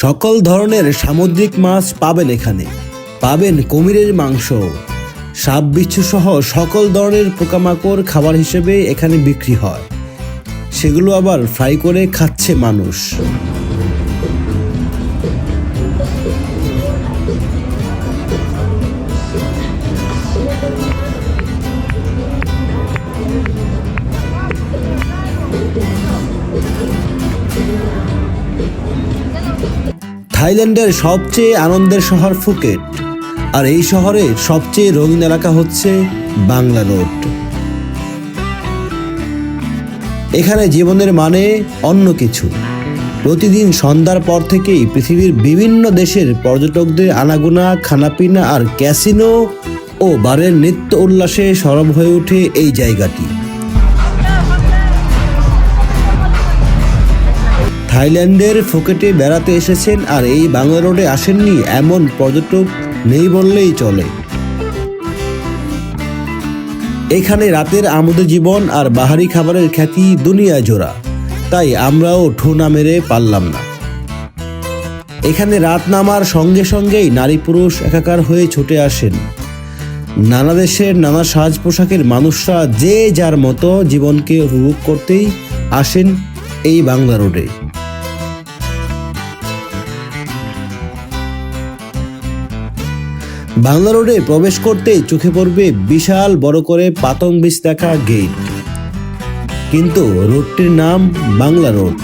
সকল ধরনের সামুদ্রিক মাছ পাবেন এখানে। পাবেন কুমিরের মাংস। সাপ, বিচ্ছু সহ সকল ধরনের পোকামাকড় খাবার হিসেবে এখানে বিক্রি হয়। সেগুলো আবার ফ্রাই করে খাচ্ছে মানুষ। থাইল্যান্ডের সবচেয়ে আনন্দের শহর ফুকেট। আর এই শহরের সবচেয়ে রঙিন এলাকা হচ্ছে বাংলা রোড এখানে জীবনের মানে অন্য কিছু। প্রতিদিন সন্ধ্যার পর থেকেই পৃথিবীর বিভিন্ন দেশের পর্যটকদের আনাগোনা, খানাপিনা আর ক্যাসিনো ও বারের নিত্য উল্লাসে সরব হয়ে ওঠে এই জায়গাটি। থাইল্যান্ডের ফুকেটে বেড়াতে এসেছেন আর এই বাংলা রোডে আসেননি এমন পর্যটক নেই বললেই চলে। এখানে রাতের আমোদে জীবন আর বাহারি খাবারের খ্যাতি দুনিয়া জোড়া। তাই আমরাও ঠু না মেরে পারলাম না। এখানে রাত নামার সঙ্গে সঙ্গেই নারী পুরুষ একাকার হয়ে ছুটে আসেন। নানা দেশের নানা সাজ পোশাকের মানুষরা যে যার মতো জীবনকে উপভোগ করতেই আসেন এই বাংলা রোডে। বাংলা রোডে প্রবেশ করতেই চোখে পড়বে বিশাল বড় করে পাতং বীজ দেখা গেট কিন্তু রোডটির নাম বাংলা রোড।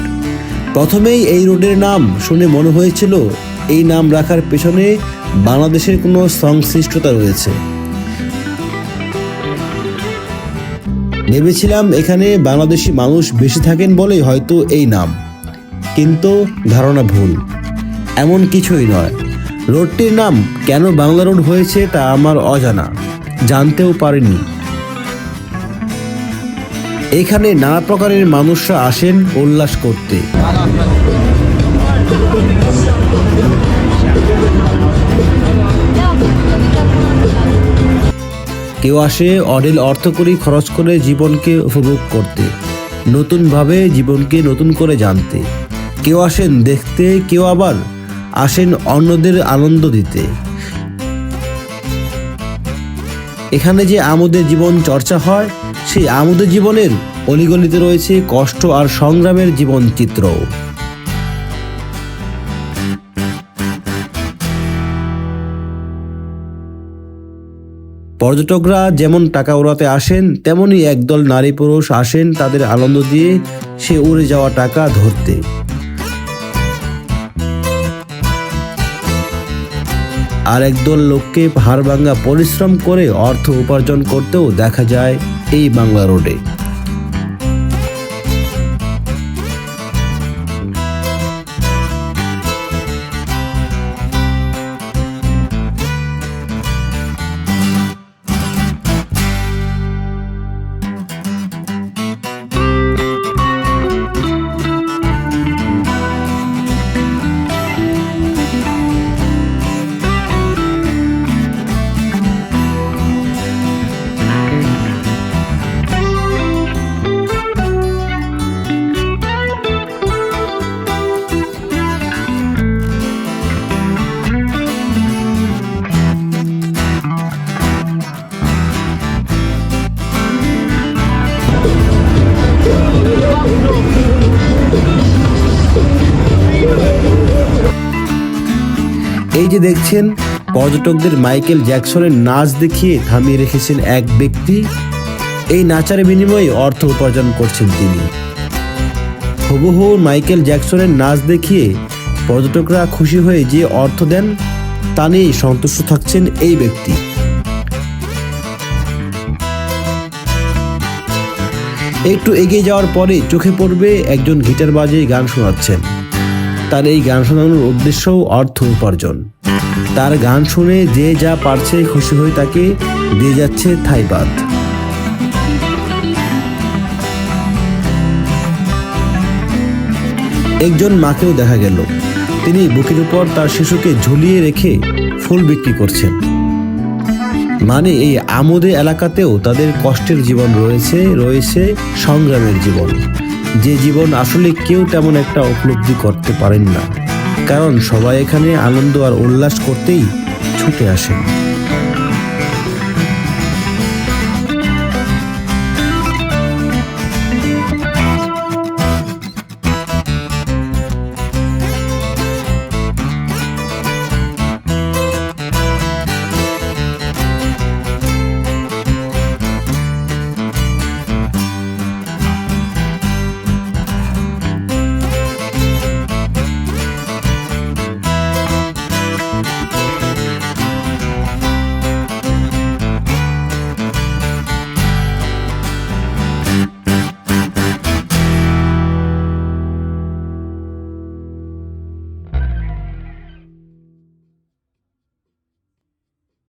প্রথমেই এই রোডের নাম শুনে মনে হয়েছিল এই নাম রাখার পেছনে বাংলাদেশের কোনো সংশ্লিষ্টতা রয়েছে। ভেবেছিলাম এখানে বাংলাদেশি মানুষ বেশি থাকেন বলেই হয়তো এই নাম। কিন্তু ধারণা ভুল। এমন কিছুই নয়। রোডটির নাম কেন বাংলা রোড হয়েছে তা আমার অজানা, জানতেও পারিনি। এখানে নানা প্রকারের মানুষরা আসেন উল্লাস করতে। কেউ আসে অঢেল অর্থকরী খরচ করে জীবনকে উপভোগ করতে, নতুনভাবে জীবনকে নতুন করে জানতে। কেউ আসেন দেখতে, কেউ আবার আসেন অন্যদের আনন্দ দিতে। এখানে যে আমোদের জীবন চর্চা হয়, সেই আমোদের জীবনের অলিগলিতে রয়েছে কষ্ট আর সংগ্রামের জীবন চিত্র পর্যটকরা যেমন টাকা উড়াতে আসেন তেমনি একদল নারী পুরুষ আসেন তাদের আনন্দ দিয়ে সে উড়ে যাওয়া টাকা ধরতে। আর একদল লোককে হাড় ভাঙ্গা পরিশ্রম করে অর্থ উপার্জন করতেও দেখা যায় এই বাংলা রোডে। এই যে দেখছেন, পর্যটকদের মাইকেল জ্যাকসনের নাচ দেখিয়ে থামিয়ে রেখেছেন এক ব্যক্তি। এই নাচার বিনিময়ে অর্থ উপার্জন করছেন তিনি। হুবহু মাইকেল জ্যাকসনের নাচ দেখিয়ে পর্যটকরা খুশি হয়ে যে অর্থ দেন, তা নিয়েই সন্তুষ্ট থাকছেন এই ব্যক্তি। একটু এগিয়ে যাওয়ার পরে চোখে পড়বে একজন গিটার বাজিয়ে গান শোনাচ্ছেন। তার এই গান শোনানোর উদ্দেশ্যও অর্থ উপার্জন। তার গান শুনে যে যা পারছে খুশি হয়ে তাকে দিয়ে যাচ্ছে থাইবাদ একজন মাকেও দেখা গেল। তিনি বুকের উপর তার শিশুকে ঝুলিয়ে রেখে ফুল বিক্রি করছেন। মানে এই আমোদে এলাকাতেও তাদের কষ্টের জীবন রয়েছে রয়েছে সংগ্রামের জীবন। যে জীবন আসলে কেউ তেমন একটা উপলব্ধি করতে পারেন না। কারণ সবাই এখানে আনন্দ আর উল্লাস করতেই ছুটে আসে